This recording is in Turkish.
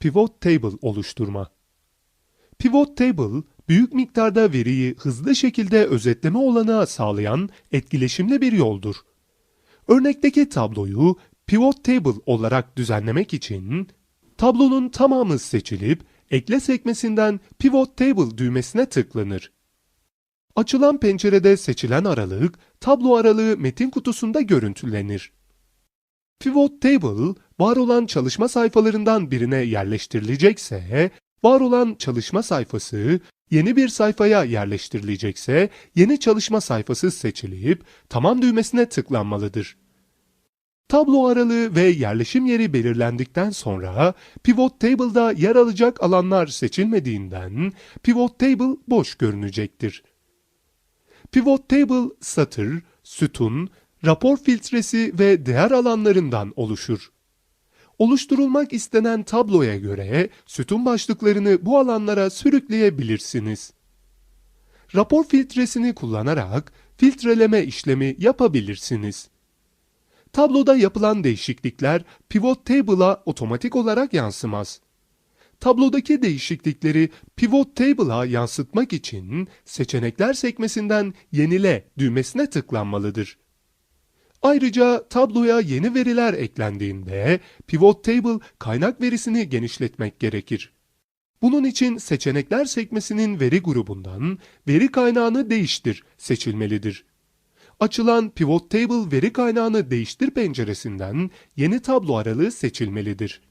Pivot Table oluşturma. Pivot Table, büyük miktarda veriyi hızlı şekilde özetleme olanağı sağlayan etkileşimli bir yoldur. Örnekteki tabloyu Pivot Table olarak düzenlemek için tablonun tamamı seçilip ekle sekmesinden Pivot Table düğmesine tıklanır. Açılan pencerede seçilen aralık tablo aralığı metin kutusunda görüntülenir. Pivot Table, var olan çalışma sayfalarından birine yerleştirilecekse, var olan çalışma sayfası yeni bir sayfaya yerleştirilecekse, yeni çalışma sayfası seçilip tamam düğmesine tıklanmalıdır. Tablo aralığı ve yerleşim yeri belirlendikten sonra Pivot Table'da yer alacak alanlar seçilmediğinden Pivot Table boş görünecektir. Pivot Table satır, sütun, rapor filtresi ve değer alanlarından oluşur. Oluşturulmak istenen tabloya göre sütun başlıklarını bu alanlara sürükleyebilirsiniz. Rapor filtresini kullanarak filtreleme işlemi yapabilirsiniz. Tabloda yapılan değişiklikler Pivot Table'a otomatik olarak yansımaz. Tablodaki değişiklikleri Pivot Table'a yansıtmak için seçenekler sekmesinden Yenile düğmesine tıklanmalıdır. Ayrıca tabloya yeni veriler eklendiğinde Pivot Table kaynak verisini genişletmek gerekir. Bunun için seçenekler sekmesinin veri grubundan veri kaynağını değiştir seçilmelidir. Açılan Pivot Table veri kaynağını değiştir penceresinden yeni tablo aralığı seçilmelidir.